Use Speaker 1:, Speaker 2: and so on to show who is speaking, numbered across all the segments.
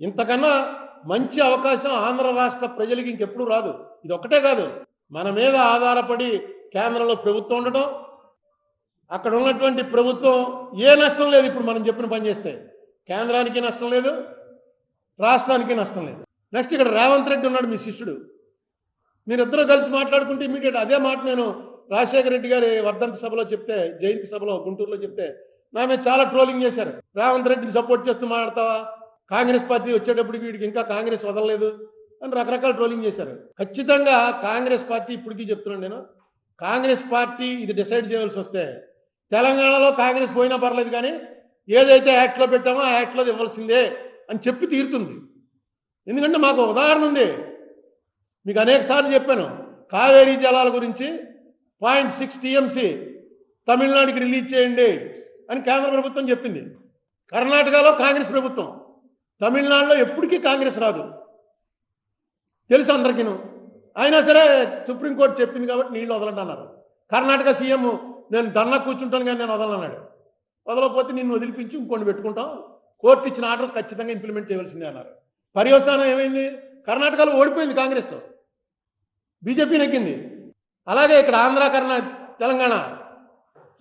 Speaker 1: ఇంతకన్నా మంచి అవకాశం ఆంధ్ర రాష్ట్ర ప్రజలకి ఇంకెప్పుడు రాదు. ఇది ఒక్కటే కాదు మన మీద ఆధారపడి కేంద్రంలో ప్రభుత్వం ఉండటం అక్కడ ఉన్నటువంటి ప్రభుత్వం ఏ నష్టం లేదు ఇప్పుడు మనం చెప్పిన పని చేస్తే. కేంద్రానికి నష్టం లేదు రాష్ట్రానికి నష్టం లేదు. నెక్స్ట్ ఇక్కడ రేవంత్ రెడ్డి ఉన్నాడు మీ శిష్యుడు. మీరిద్దరూ కలిసి మాట్లాడుకుంటే ఇమీడియట్ అదే మాట నేను రాజశేఖర రెడ్డి గారి వర్ధంతి సభలో చెప్తే జయంతి సభలో గుంటూరులో చెప్తే నా మీద చాలా ట్రోలింగ్ చేశారు. రేవంత్ రెడ్డిని సపోర్ట్ చేస్తూ మాట్లాడతావా? కాంగ్రెస్ పార్టీ వచ్చేటప్పటికి వీడికి ఇంకా కాంగ్రెస్ వదలలేదు అని రకరకాల ట్రోలింగ్ చేశారు. ఖచ్చితంగా కాంగ్రెస్ పార్టీ ఇప్పటికీ చెప్తున్నాను నేను. కాంగ్రెస్ పార్టీ ఇది డిసైడ్ చేయవలసి వస్తే తెలంగాణలో కాంగ్రెస్ పోయినా పర్లేదు కానీ ఏదైతే యాక్ట్లో పెట్టామో ఆ యాక్ట్లో ఇవ్వాల్సిందే అని చెప్పి తీరుతుంది. ఎందుకంటే మాకు ఉదాహరణ ఉంది. మీకు అనేక సార్లు చెప్పాను. కావేరీ జలాల గురించి పాయింట్ సిక్స్ టీఎంసీ తమిళనాడుకి రిలీజ్ చేయండి అని కేంద్ర ప్రభుత్వం చెప్పింది. కర్ణాటకలో కాంగ్రెస్ ప్రభుత్వం. తమిళనాడులో ఎప్పటికీ కాంగ్రెస్ రాదు. తెలుసు అందరికీను. అయినా సరే సుప్రీంకోర్టు చెప్పింది కాబట్టి నీళ్ళు వదలండి అన్నారు కర్ణాటక సీఎం నేను ధర్నా కూర్చుంటాను కానీ నేను వదలన్నాడు వదలకపోతే నిన్ను వదిలిపించి ఇంకొన్ని పెట్టుకుంటాం. కోర్టు ఇచ్చిన ఆర్డర్స్ ఖచ్చితంగా ఇంప్లిమెంట్ చేయవలసిందే అన్నారు. పర్యవసానం ఏమైంది? కర్ణాటకలో ఓడిపోయింది కాంగ్రెస్. బీజేపీ నెగ్గింది. అలాగే ఇక్కడ ఆంధ్ర కర్ణా తెలంగాణ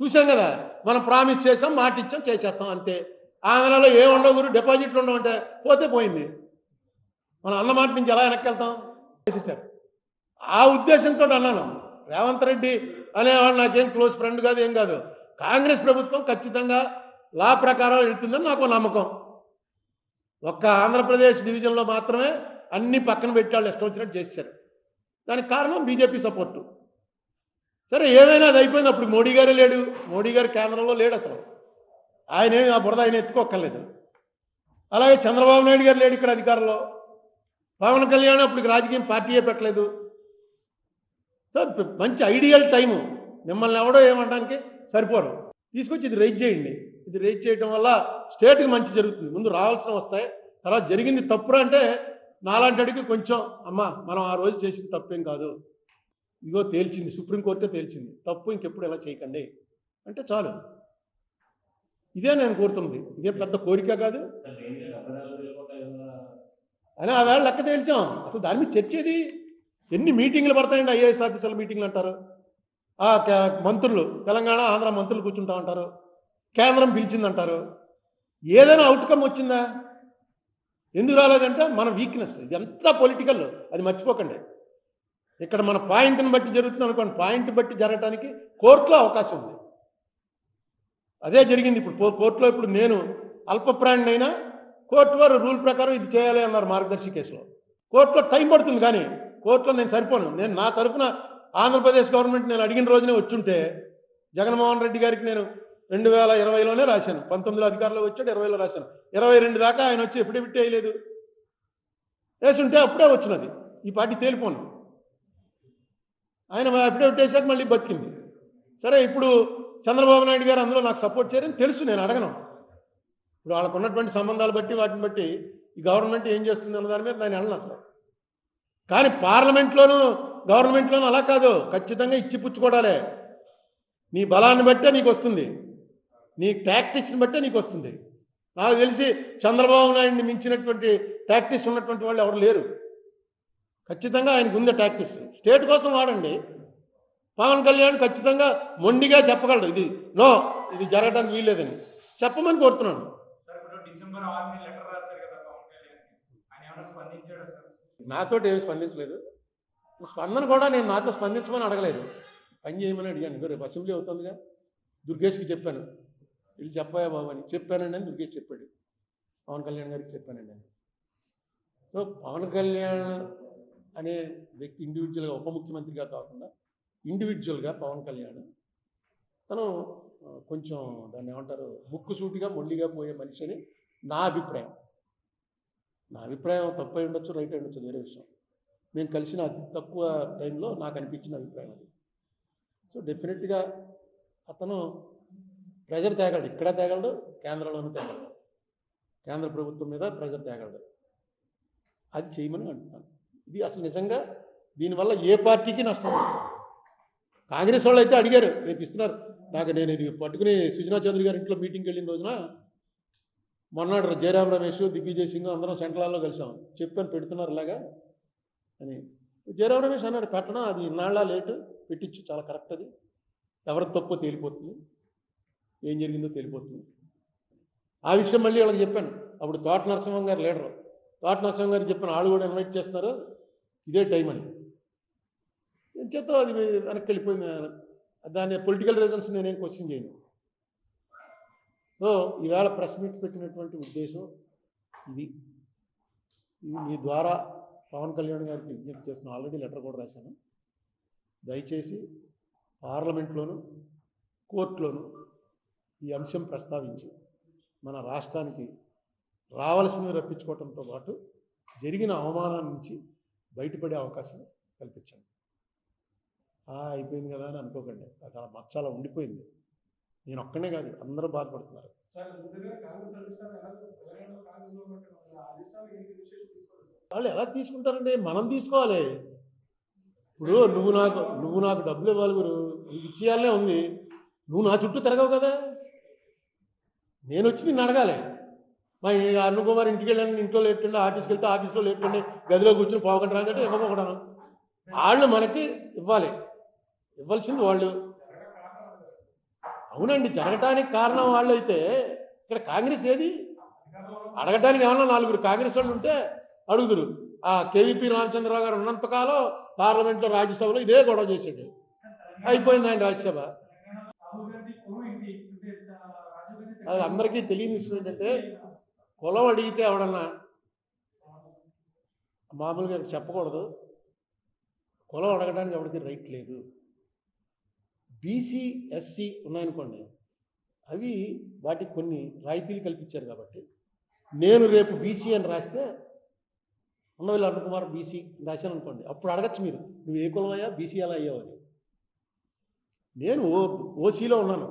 Speaker 1: చూసాం కదా. మనం ప్రామిస్ చేసాం మాట ఇచ్చాం చేసేస్తాం అంతే. ఆంధ్రాలో ఏ ఉండవు గురు? డిపాజిట్లు ఉండవంటే పోతే పోయింది. మనం అన్న మాట నుంచి ఎలా వెనక్కి వెళ్తాం చేసేసారు. ఆ ఉద్దేశంతో అన్నాను. రేవంత్ రెడ్డి అనేవాడు నాకేం క్లోజ్ ఫ్రెండ్ కాదు ఏం కాదు. కాంగ్రెస్ ప్రభుత్వం ఖచ్చితంగా లా ప్రకారం వెళ్తుందని నాకు నమ్మకం. ఒక్క ఆంధ్రప్రదేశ్ డివిజన్లో మాత్రమే అన్ని పక్కన పెట్టి వాళ్ళు ఇష్టం వచ్చినట్టు చేశారు దానికి కారణం బీజేపీ సపోర్టు. సరే ఏదైనా అది అయిపోయింది. అప్పుడు మోడీ గారే లేడు. మోడీ గారు కేంద్రంలో లేడు అసలు. ఆయన ఏమి ఆ బురద ఆయన ఎత్తుకోక్కర్లేదు. అలాగే చంద్రబాబు నాయుడు గారు లేడు ఇక్కడ అధికారంలో. పవన్ కళ్యాణ్ అప్పటికి రాజకీయం పార్టీయే పెట్టలేదు. సో మంచి ఐడియల్ టైము. మిమ్మల్ని ఎవడో ఏమనడానికి సరిపోరు. తీసుకొచ్చి ఇది రేజ్ చేయండి. ఇది రేజ్ చేయడం వల్ల స్టేట్కి మంచి జరుగుతుంది. ముందు రావాల్సిన వస్తాయి. తర్వాత జరిగింది తప్పురా అంటే నాలాంటి అడిగి కొంచెం అమ్మా మనం ఆ రోజు చేసింది తప్పేం కాదు. ఇదిగో తేల్చింది. సుప్రీంకోర్టే తేల్చింది. తప్పు ఇంకెప్పుడు ఇలా చేయకండి? అంటే చాలు. ఇదే నేను కోరుతుంది. ఇదే పెద్ద కోరిక కాదు. అని ఆ వేళ లెక్క తేల్చాం. అసలు దాని మీద చర్చేది ఎన్ని మీటింగ్లు పడతాయండి ఐఏఎస్ ఆఫీసర్ల మీటింగ్లు అంటారు? ఆ మంత్రులు తెలంగాణ ఆంధ్ర మంత్రులు కూర్చుంటా ఉంటారు. కేంద్రం పిలిచిందంటారు. ఏదైనా అవుట్కమ్ వచ్చిందా? ఎందుకు రాలేదంటే మన వీక్నెస్ ఇది ఎంత పొలిటికల్ అది మర్చిపోకండి. ఇక్కడ మన పాయింట్ని బట్టి జరుగుతుంది అనుకోండి. పాయింట్ బట్టి జరగటానికి కోర్టులో అవకాశం ఉంది. అదే జరిగింది ఇప్పుడు. కోర్టులో ఇప్పుడు నేను అల్పప్రాణినైనా కోర్టు వారు రూల్ ప్రకారం ఇది చేయాలి అన్నారు మార్గదర్శి కేసులో. కోర్టులో టైం పడుతుంది కానీ కోర్టులో నేను సరిపోను. నేను నా తరఫున ఆంధ్రప్రదేశ్ గవర్నమెంట్ నేను అడిగిన రోజునే వచ్చుంటే జగన్మోహన్ రెడ్డి గారికి నేను రెండు వేల ఇరవైలోనే రాశాను. పంతొమ్మిదిలో అధికారంలో వచ్చాడు ఇరవైలో రాశాను. ఇరవై రెండు దాకా ఆయన వచ్చి ఎఫిడవిట్ వేయలేదు. వేసుంటే అప్పుడే వచ్చినది. ఈ పార్టీ తేలిపోను. ఆయన అఫిడవిట్ వేసాక మళ్ళీ బతికింది. సరే ఇప్పుడు చంద్రబాబు నాయుడు గారు అందులో నాకు సపోర్ట్ చేయరని తెలుసు నేను అడగను. ఇప్పుడు వాళ్ళకు ఉన్నటువంటి సంబంధాలు బట్టి వాటిని బట్టి ఈ గవర్నమెంట్ ఏం చేస్తుంది అన్న దాని మీద దాన్ని అనను అసలు. కానీ పార్లమెంట్లోనూ గవర్నమెంట్లోనూ అలా కాదు. ఖచ్చితంగా ఇచ్చి పుచ్చుకోవడాలే. నీ బలాన్ని బట్టే నీకు వస్తుంది. నీ ప్రాక్టీస్ని బట్టే నీకు వస్తుంది. నాకు తెలిసి చంద్రబాబు నాయుడిని మించినటువంటి ప్రాక్టీస్ ఉన్నటువంటి వాళ్ళు ఎవరు లేరు. ఖచ్చితంగా ఆయనకు ఉంది ప్రాక్టీస్ స్టేట్ కోసం వాడండి. పవన్ కళ్యాణ్ ఖచ్చితంగా మొండిగా చెప్పగలడు. ఇది నో ఇది జరగడానికి వీల్లేదని. చెప్పమని కోరుతున్నాను. నాతోటి ఏమి స్పందించలేదు. స్పందన కూడా నేను నాతో స్పందించమని అడగలేదు. పని చేయమని అడిగాను. రేపు అసెంబ్లీ అవుతుందిగా. దుర్గేష్కి చెప్పాను. వీళ్ళు చెప్పాయా బాబు అని. చెప్పానండి అని దుర్గేష్ చెప్పాడు. పవన్ కళ్యాణ్ గారికి చెప్పానండి అని. సో పవన్ కళ్యాణ్ అనే వ్యక్తి ఇండివిజువల్గా ఉప ముఖ్యమంత్రిగా కాకుండా ఇండివిజువల్గా పవన్ కళ్యాణ్. తను కొంచెం దాన్ని ఏమంటారు ముక్కుసూటిగా మొండిగా పోయే మనిషి అని నా అభిప్రాయం. నా అభిప్రాయం తప్పు అయి ఉండొచ్చు రైట్ అయి ఉండొచ్చు వేరే విషయం. మేము కలిసిన అతి తక్కువ టైంలో నాకు అనిపించిన అభిప్రాయం అది. సో డెఫినెట్గా అతను ప్రెజర్ తేగలడు. ఇక్కడ తేగలడు కేంద్రంలోనూ తేగలడు. కేంద్ర ప్రభుత్వం మీద ప్రెజర్ తేగలడు. అది చేయమని అంటున్నాను. ఇది అసలు నిజంగా దీనివల్ల ఏ పార్టీకి నష్టం? కాంగ్రెస్ వాళ్ళు అయితే అడిగారు రేపు ఇస్తున్నారు. నాకు నేను ఇది పట్టుకుని సుజనా చౌదరి గారి ఇంట్లో మీటింగ్కి వెళ్ళిన రోజున మొన్నటి జయరాం రమేష్ దిగ్విజయ్ సింగ్ అందరం సెంట్రల్లో కలిసాం. చెప్పాను పెడుతున్నారు ఇలాగా అని. జయరాం రమేష్ అన్నాడు పెట్టడం అది ఇన్నాళ్ళ లేటు పెట్టించు చాలా కరెక్ట్ అది. ఎవరి తప్పో తేలిపోతుంది. ఏం జరిగిందో తేలిపోతుంది. ఆ విషయం మళ్ళీ వాళ్ళకి చెప్పాను. అప్పుడు తోట నరసింహం గారు లీడరు. తోట నరసింహం గారు చెప్పాను వాళ్ళు కూడా ఇన్వైట్ చేస్తున్నారు. ఇదే టైం అని. చేత అది వెనక్కి వెళ్ళిపోయింది. దాని పొలిటికల్ రీజన్స్ నేనేం క్వశ్చన్ చేయను. సో ఈవేళ ప్రెస్ మీట్ పెట్టినటువంటి ఉద్దేశం ఇది. ఇది మీ ద్వారా పవన్ కళ్యాణ్ గారికి విజ్ఞప్తి చేస్తున్న ఆల్రెడీ లెటర్ కూడా రాశాను. దయచేసి పార్లమెంట్లోను కోర్టులోను ఈ అంశం ప్రస్తావించి మన రాష్ట్రానికి రావాల్సింది రప్పించుకోవడంతో పాటు జరిగిన అవమానం నుంచి బయటపడే అవకాశం కల్పించండి. అయిపోయింది కదా అని అనుకోకండి. అది అలా మచ్చాల ఉండిపోయింది. నేను ఒక్కనే కాదు అందరూ బాధపడుతున్నారు. వాళ్ళు ఎలా తీసుకుంటారండి? మనం తీసుకోవాలి. ఇప్పుడు నువ్వు నాకు నువ్వు నాకు డబ్బులు ఇవ్వాలి గురు. నీకు ఇచ్చేయాలనే ఉంది. నువ్వు నా చుట్టూ తిరగవు కదా. నేను వచ్చి నిన్ను అడగాలి. మా ఈ అరుణ్ కుమార్ ఇంటికి వెళ్ళాను ఇంట్లో లేట్ ఉండి ఆఫీస్కి వెళ్తే ఆఫీస్లో లేట్ ఉండి గదిలో కూర్చొని పోకుండా రాదంటే ఇవ్వకూడదు. వాళ్ళు మనకి ఇవ్వాలి. ఇవ్వాల్సింది వాళ్ళు. అవునండి జరగటానికి కారణం వాళ్ళు అయితే ఇక్కడ కాంగ్రెస్ ఏది? అడగటానికి ఏమన్నా నాలుగురు కాంగ్రెస్ వాళ్ళు ఉంటే అడుగుదురు. ఆ కేవీపీ రామచంద్రరావు గారు ఉన్నంతకాలం పార్లమెంట్లో రాజ్యసభలో ఇదే గొడవ చేసేది అయిపోయింది ఆయన రాజ్యసభ. అది అందరికీ తెలియని విషయం ఏంటంటే కులం అడిగితే ఎవడన్నా మామూలుగా చెప్పకూడదు. కులం అడగడానికి ఎవరికి రైట్ లేదు. బీసీ ఎస్సీ ఉన్నాయనుకోండి అవి వాటికి కొన్ని రాయితీలు కల్పించారు కాబట్టి నేను రేపు బీసీ అని రాస్తే ఉన్నవిల్లు అరుణ్ కుమార్ బీసీ రాశాను అనుకోండి అప్పుడు అడగచ్చు మీరు నువ్వు ఏ కులం అయ్యా బీసీ ఎలా అయ్యావు అని. నేను ఓ ఓసీలో ఉన్నాను.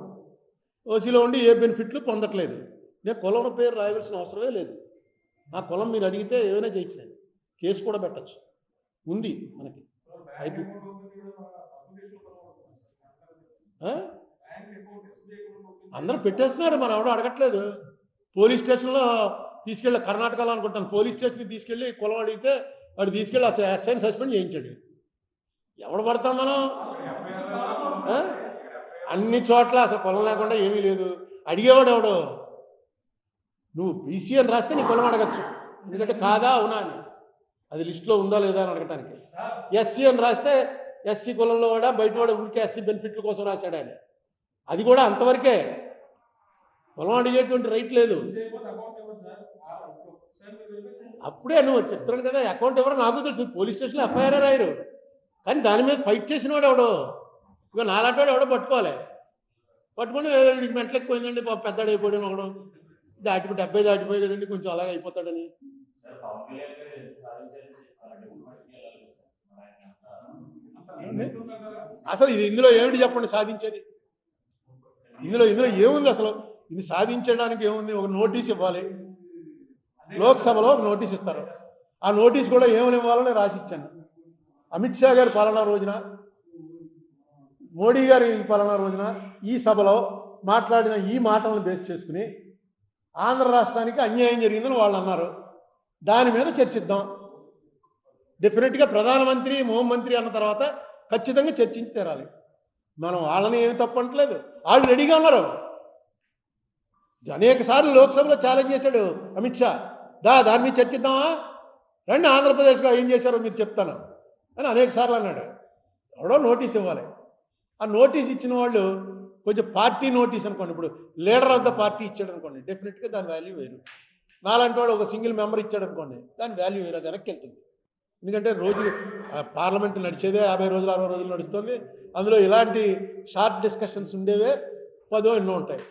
Speaker 1: ఓసీలో ఉండి ఏ బెనిఫిట్లు పొందట్లేదు. నేను కులం పేరు రాయవలసిన అవసరమే లేదు. నా కులం మీరు అడిగితే ఏమైనా చేయించాను కేసు కూడా పెట్టచ్చు. ఉంది మనకి.
Speaker 2: బ్యాంక్ అకౌంట్ ఓపెన్ చేయడం వల్ల అప్లికేషన్ కూడా అవుతుంది సార్.
Speaker 1: ఆ?
Speaker 2: Bank account SBI account open
Speaker 1: అందరూ పెట్టేస్తున్నారు మనం ఎవడో అడగట్లేదు. పోలీస్ స్టేషన్లో తీసుకెళ్ళి కర్ణాటకలో అనుకుంటాను. పోలీస్ స్టేషన్కి తీసుకెళ్ళి కులం అడిగితే వాడు తీసుకెళ్ళి ఎస్ఐని సస్పెండ్ చేయించాడు. ఎవడు పడతాం మనం? అన్ని చోట్ల అసలు కులం లేకుండా ఏమీ లేదు. అడిగేవాడు ఎవడు? నువ్వు బీసీ అని రాస్తే నీ కులం అడగచ్చు. ఎందుకంటే కాదా అవునా అని. అది లిస్టులో ఉందా లేదా అని అడగటానికి. ఎస్సీ అని రాస్తే ఎస్సీ కులంలో కూడా బయట వాడు ఊరికే ఎస్సీ బెనిఫిట్ల కోసం రాశాడు ఆయన. అది కూడా అంతవరకే. కులం అడిగేటువంటి రైట్ లేదు. అప్పుడే నువ్వు చెప్తున్నాను కదా అకౌంట్ ఎవరో నాకు తెలుసు పోలీస్ స్టేషన్లో ఎఫ్ఐఆర్ రాయరు. కానీ దాని మీద ఫైట్ చేసిన వాడు ఎవడు? ఇక నాలాంటి వాడు ఎవడో పట్టుకోవాలి. పట్టుకొని "ఏ, వీడికి మెంటలెక్కిపోయిందండి పాప పెద్దడు అయిపోయాడు ఒకడు దాటిపోయి డెబ్బై దాటిపోయి కదండి కొంచెం అలాగే అయిపోతాడని
Speaker 3: సార్ పవన్ కళ్యాణ్ గారు సాధించాలని చెప్పాలంటే ఉమ్మడికి వెళ్ళాలి కదా సార్ మరి ఆయన అంతా
Speaker 2: అంత limit ఉంటుంది కదా.
Speaker 1: అసలు ఇది ఇందులో ఏమిటి చెప్పండి సాధించేది? ఇందులో ఇందులో ఏముంది అసలు? ఇది సాధించడానికి ఏముంది? ఒక నోటీస్ ఇవ్వాలి. లోక్సభలో ఒక నోటీస్ ఇస్తారు. ఆ నోటీస్ కూడా ఏమని ఇవ్వాలని రాసి ఇచ్చాను. అమిత్ షా గారి పాలనా రోజున మోడీ గారి పాలనా రోజున ఈ సభలో మాట్లాడిన ఈ మాటలను బేస్ చేసుకుని ఆంధ్ర రాష్ట్రానికి అన్యాయం జరిగిందని వాళ్ళు అన్నారు. దాని మీద చర్చిద్దాం. డెఫినెట్గా ప్రధానమంత్రి హోంమంత్రి అన్న తర్వాత ఖచ్చితంగా చర్చించి తీరాలి. మనం వాళ్ళని ఏమి తప్పంటలేదు వాళ్ళు రెడీగా ఉన్నారు. అనేక సార్లు లోక్సభలో ఛాలెంజ్ చేశాడు అమిత్ షా. దా దాన్ని మీద చర్చిద్దామా? రండి ఆంధ్రప్రదేశ్గా ఏం చేశారో మీరు చెప్తాను అని అనేక సార్లు అన్నాడు. ఎవడో నోటీస్ ఇవ్వాలి. ఆ నోటీస్ ఇచ్చిన వాళ్ళు కొంచెం పార్టీ నోటీస్ అనుకోండి. ఇప్పుడు లీడర్ ఆఫ్ ద పార్టీ ఇచ్చాడు అనుకోండి. డెఫినెట్గా దాని వాల్యూ వేరు. నాలాంటి వాడు ఒక సింగిల్ మెంబర్ ఇచ్చాడు అనుకోండి. దాని వాల్యూ వేరు. అది వెనక్కి వెళ్తుంది. ఎందుకంటే రోజు పార్లమెంట్ నడిచేదే యాభై రోజులు అరవై రోజులు నడుస్తుంది. అందులో ఇలాంటి షార్ట్ డిస్కషన్స్ ఉండేవే పదో ఎన్నో ఉంటాయి.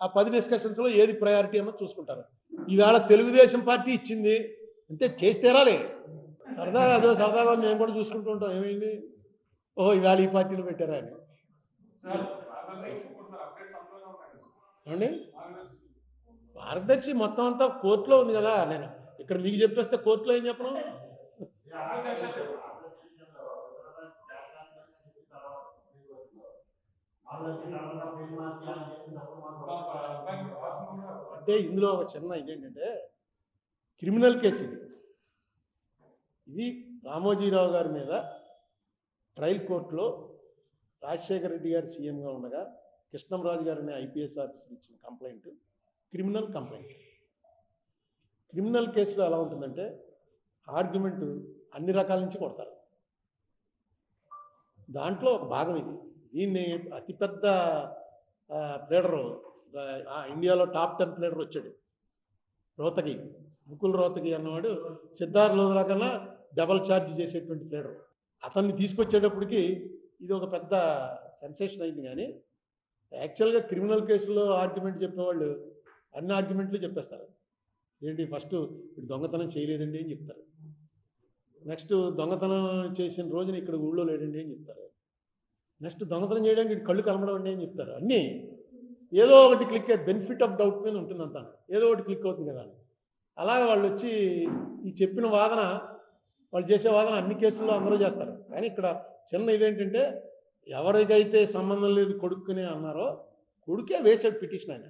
Speaker 1: ఆ పది డిస్కషన్స్లో ఏది ప్రయారిటీ అన్నది చూసుకుంటారు. ఈవేళ తెలుగుదేశం పార్టీ ఇచ్చింది అంతే చేసి తీరాలి సరదా అదో సరదాగా మేము కూడా చూసుకుంటూ ఉంటాం. ఏమైంది? ఓహో ఈవేళ ఈ పార్టీలు పెట్టారా అని. ఏమండి?
Speaker 2: పారదర్శి
Speaker 1: భారతదర్శి మొత్తం అంతా కోర్టులో ఉంది కదా. నేను ఇక్కడ మీకు చెప్పేస్తే కోర్టులో ఏం చెప్పను
Speaker 2: మా అబ్బాయికి వాచ్ కూడా
Speaker 1: అంటే ఇందులో ఒక చిన్న ఇదేంటంటే క్రిమినల్ కేసు ఇది. ఇది రామోజీరావు గారి మీద ట్రయల్ కోర్టులో రాజశేఖర రెడ్డి గారు సీఎంగా ఉండగా కృష్ణంరాజు గారు అనే ఐపీఎస్ ఆఫీసర్ ఇచ్చిన కంప్లైంట్ క్రిమినల్ కంప్లైంట్. క్రిమినల్ కేసులో ఎలా ఉంటుందంటే ఆర్గ్యుమెంట్ అన్ని రకాల నుంచి కొడతారు. దాంట్లో ఒక భాగం ఇది. దీన్ని అతిపెద్ద ప్లేడరు ఇండియాలో టాప్ టెన్ ప్లేడర్ వచ్చాడు. రోతకి ముకుల్ రోతకి అన్నవాడు సిద్ధార్థ లోదరా కన్నా డబల్ ఛార్జ్ చేసేటువంటి ప్లేడర్. అతన్ని తీసుకొచ్చేటప్పటికి ఇది ఒక పెద్ద సెన్సేషన్ అయింది కానీ యాక్చువల్గా క్రిమినల్ కేసులో ఆర్గ్యుమెంట్ చెప్పేవాళ్ళు అన్ని ఆర్గ్యుమెంట్లు చెప్పేస్తారు. ఏంటి ఫస్ట్ దొంగతనం చేయలేదండి అని చెప్తారు. నెక్స్ట్ దొంగతనం చేసిన రోజున ఇక్కడ ఊళ్ళో లేడండి అని చెప్తారు. నెక్స్ట్ దొంగతనం చేయడానికి కళ్ళు కలమడం అని చెప్తారు. అన్నీ ఏదో ఒకటి క్లిక్ బెనిఫిట్ ఆఫ్ డౌట్ మీద ఉంటుంది అంతా ఏదో ఒకటి క్లిక్ అవుతుంది కదా అలాగే వాళ్ళు వచ్చి ఈ చెప్పిన వాదన వాళ్ళు చేసే వాదన అన్ని కేసుల్లో అందరూ చేస్తారు. కానీ ఇక్కడ చిన్న ఇదేంటంటే ఎవరికైతే సంబంధం లేదు కొడుకునే అన్నారో కొడుకే వేసాడు పిటిషన్ ఆయన.